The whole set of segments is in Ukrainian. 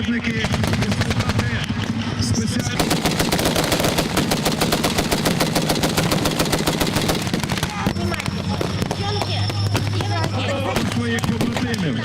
розвідники вислухати спеціальні. своїх побратимів.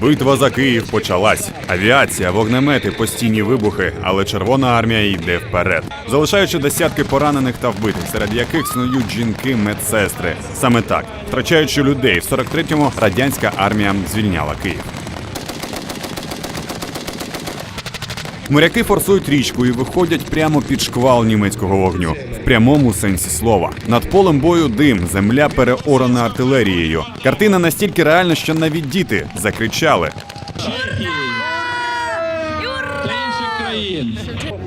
Битва за Київ почалась. Авіація, вогнемети, постійні вибухи, але Червона армія йде вперед, залишаючи десятки поранених та вбитих, серед яких снують жінки, медсестри. Саме так, втрачаючи людей, в 43-му радянська армія звільняла Київ. Моряки форсують річку і виходять прямо під шквал німецького вогню в прямому сенсі слова. Над полем бою дим, земля переорана артилерією. Картина настільки реальна, що навіть діти закричали.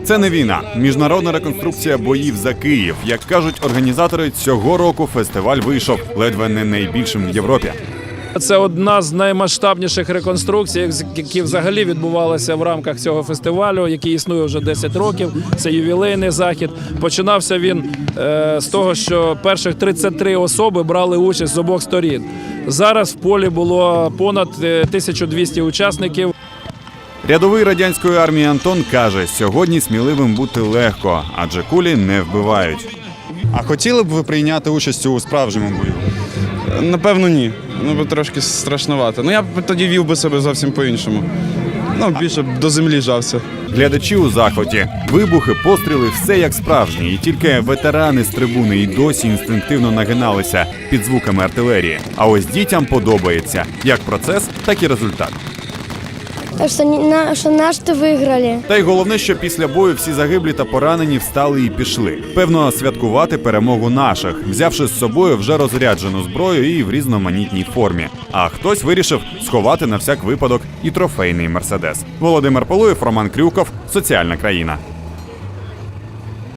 Це не війна, міжнародна реконструкція боїв за Київ. Як кажуть організатори, цього року фестиваль вийшов ледве не найбільшим в Європі. Це одна з наймасштабніших реконструкцій, які взагалі відбувалися в рамках цього фестивалю, який існує вже 10 років. Це ювілейний захід. Починався він е, з того, що перших 33 особи брали участь з обох сторін. Зараз в полі було понад е, 1200 учасників. Рядовий радянської армії Антон каже: сьогодні сміливим бути легко, адже кулі не вбивають. А хотіли б ви прийняти участь у справжньому бою? Напевно, ні. Ну, бо трошки страшнувато. Ну я б тоді вів би себе зовсім по-іншому. Ну, більше б до землі жався. Глядачі у захваті, вибухи, постріли, все як справжні, і тільки ветерани з трибуни і досі інстинктивно нагиналися під звуками артилерії. А ось дітям подобається як процес, так і результат. Не- на, що наш-то. Та й головне, що після бою всі загиблі та поранені встали і пішли. Певно, святкувати перемогу наших, взявши з собою вже розряджену зброю і в різноманітній формі. А хтось вирішив сховати на всяк випадок і трофейний мерседес. Володимир Полуєв, Роман Крюков, соціальна країна.